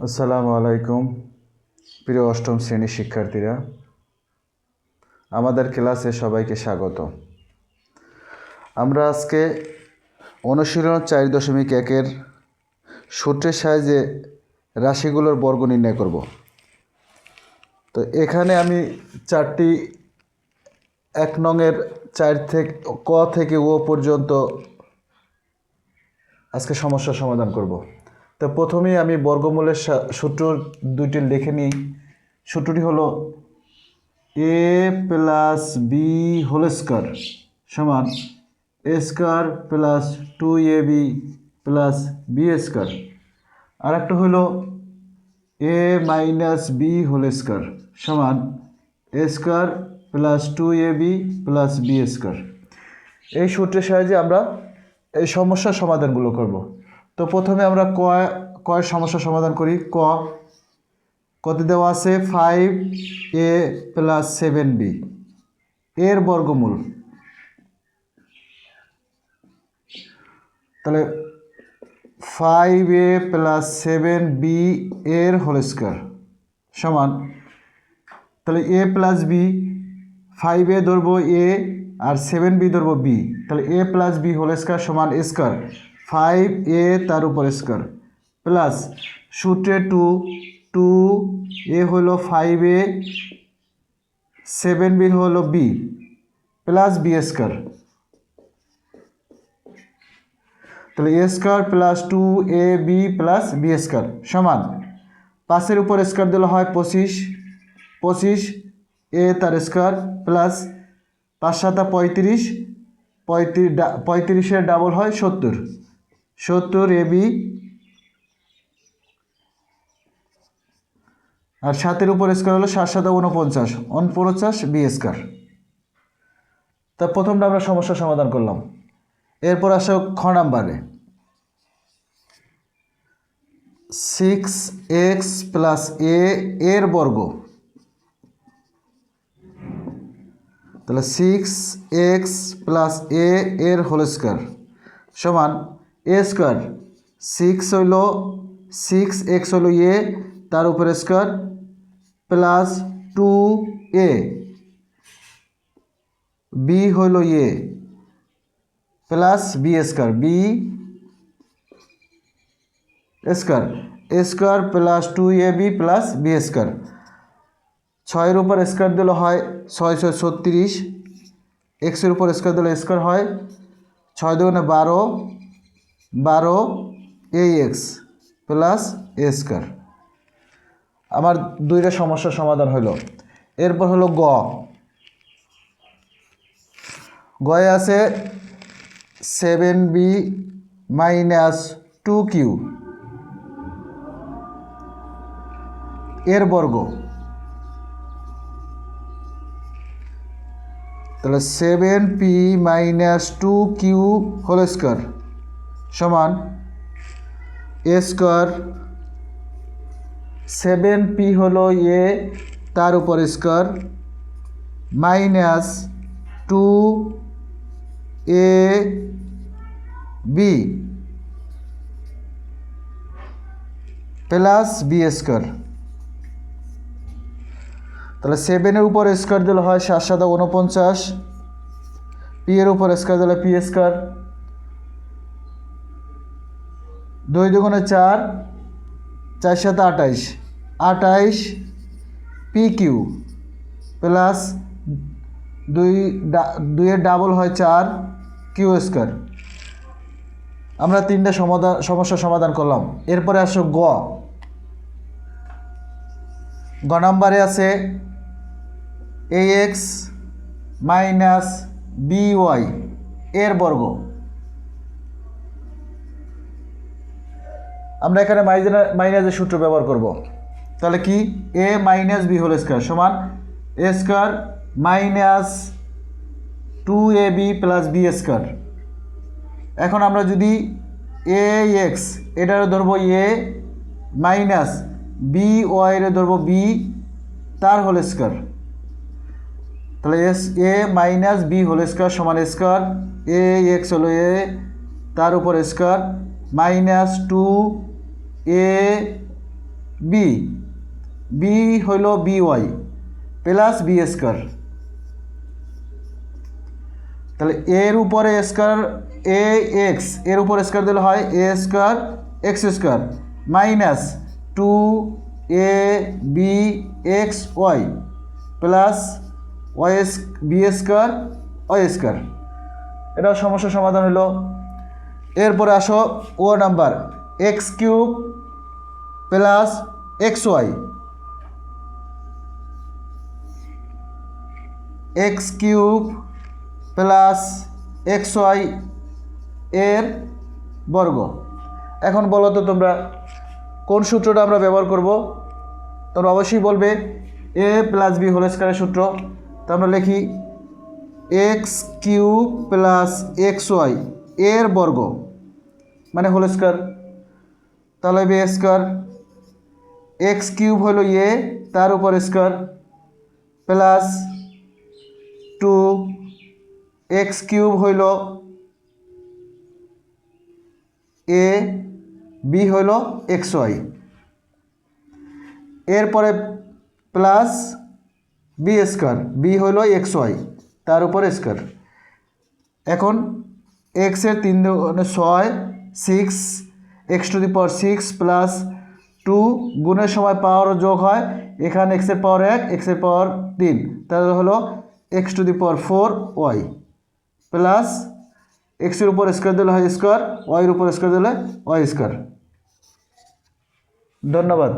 আসসালামু আলাইকুম, প্রিয় অষ্টম শ্রেণির শিক্ষার্থীরা। আমাদের ক্লাসে সবাইকে স্বাগত। আমরা আজকে অনুশীলন চার দশমিক একের সূত্রের সাহায্যে রাশিগুলোর বর্গ নির্ণয় করব। তো এখানে আমি চারটি এক নংয়ের চার থেকে, ক থেকে ও পর্যন্ত আজকে সমস্যার সমাধান করব। তো প্রথমেই আমি বর্গমূলের সূত্র দুইটি লিখে নিই। সূত্রটি হলো A plus B whole square সমান A square plus two A B plus B square আর একটা হলো A minus B whole square সমান A square plus two A B plus B square এই সূত্রের সাহায্যে আমরা এই সমস্যার সমাধানগুলো করব। তো প্রথমে আমরা ক কয়ের সমস্যার সমাধান করি। ক, কত দেওয়া আছে five A plus seven B এর বর্গমূল। তাহলে five A plus seven B এর হোল স্কোয়ার সমান। তাহলে A plus B five A ধরবো এ আর সেভেন বি ধরবো বি তাহলে A plus B whole square সমান স্কোয়ার ফাইভ এ তার উপর স্কোয়ার প্লাস সূত্রে টু টু এ হলো ফাইভ এ সেভেন বি হলো বি প্লাস বি স্কোয়ার তাহলে A square plus two A B plus B square সমান। পাশের উপর স্কোয়ার দিলে হয় পঁচিশ পঁচিশ এ তার স্কোয়ার প্লাস পাঁচ সাতা পঁয়ত্রিশ পঁয়ত্রিশ পঁয়ত্রিশের ডাবল হয় সত্তর। সত্তর এ বি আর সাতের উপর স্কোয়ার হলো সাত, সাতা উনপঞ্চাশ উনপঞ্চাশ বি স্কোয়ার তা প্রথমটা আমরা সমস্যার সমাধান করলাম। এরপর আসো খ নাম্বারে। সিক্স এক্স প্লাস এ এর বর্গ। তাহলে সিক্স এক্স প্লাস এ এর হোল স্কোয়ার সমান এ স্কোয়ার সিক্স হইল সিক্স এক্স হলো এ তার উপরে square plus two A B হইল A plus B square B square square plus two A B plus B square ছয়ের উপর স্কোয়ার দিলে হয় ছয় ছয় ছত্রিশ এক্সের উপর স্কোয়ার দিলে স্কোয়ার হয় ছয় দুগুণে বারো বারো A X plus A square আমার দুইটা সমস্যার সমাধান হলো এরপর হলো গ। গয়ে আছে seven B minus two Q এর বর্গ। তাহলে seven P minus two Q whole square সমান এ স্কোয়ার সেভেন পি হলো এ তার উপর square minus two A B plus B square তাহলে সেভেনের উপর স্কোয়ার দিলে হয় সাত সাত উনপঞ্চাশ পি এর উপর স্কোয়ার দিলে পি স্কোয়ার দুই দুগুণে চার চার সাথে আঠাইশ। আঠাইশ পি কিউ প্লাস দুই দুইয়ের ডাবল হয় চার কিউ স্কোয়ার আমরা তিনটা সমাধান সমস্যার সমাধান করলাম। এরপরে আসো গ। গ নাম্বারে আছে A X minus B Y এর বর্গ। আমরা এখানে মাইনাস মাইনাসের সূত্র ব্যবহার করব। তাহলে কি? A minus B whole square সমান A square minus two A B plus B square এখন আমরা যদি এ এক্স এটারও ধরবো এ মাইনাস বি ওয়াইরে ধরবো বি তার হোল স্কোয়ার তাহলে S A minus B whole square সমান স্কোয়ার এ এক্স হলো এ তার উপর square minus two A B B হইল B Y plus B square. তাহলে এর উপরে স্কোয়ার এ এক্স, এর উপর স্কোয়ার দিলে হয় A square X square minus two A B X Y plus Y B square Y square. এটাও সমস্যার সমাধান হলো এরপরে আসো ও number X cube plus X Y X cube plus X Y এর বর্গ। এখন বলো তো তোমরা, কোন সূত্রটা আমরা ব্যবহার করব? তোমরা অবশ্যই বলবে এ প্লাস বি হোল স্কোয়ারের সূত্র। তো আমরা লিখি X cube plus X Y এর বর্গ মানে হোল স্কোয়ার তাহলে বি স্কোয়ার এক্স কিউব হলো এ তার উপর square plus two X cube হইল এ বি হইল এক্স ওয়াই এরপরে প্লাস বি স্কোয়ার বি হইল এক্স ওয়াই তার উপর স্কোয়ার এখন এক্সের তিন দুগুণে ছয় six X to the power six plus two গুণের সময় পাওয়ার যোগ হয়। এখানে এক্সের পাওয়ার এক এক্সের পাওয়ার তিন। তাহলে হলো X to the power four Y plus এক্সের উপর স্কোয়ার দিলে হয় স্কোয়ার ওয়াইয়ের উপর স্কোয়ার দিলে ওয়াই স্কোয়ার ধন্যবাদ।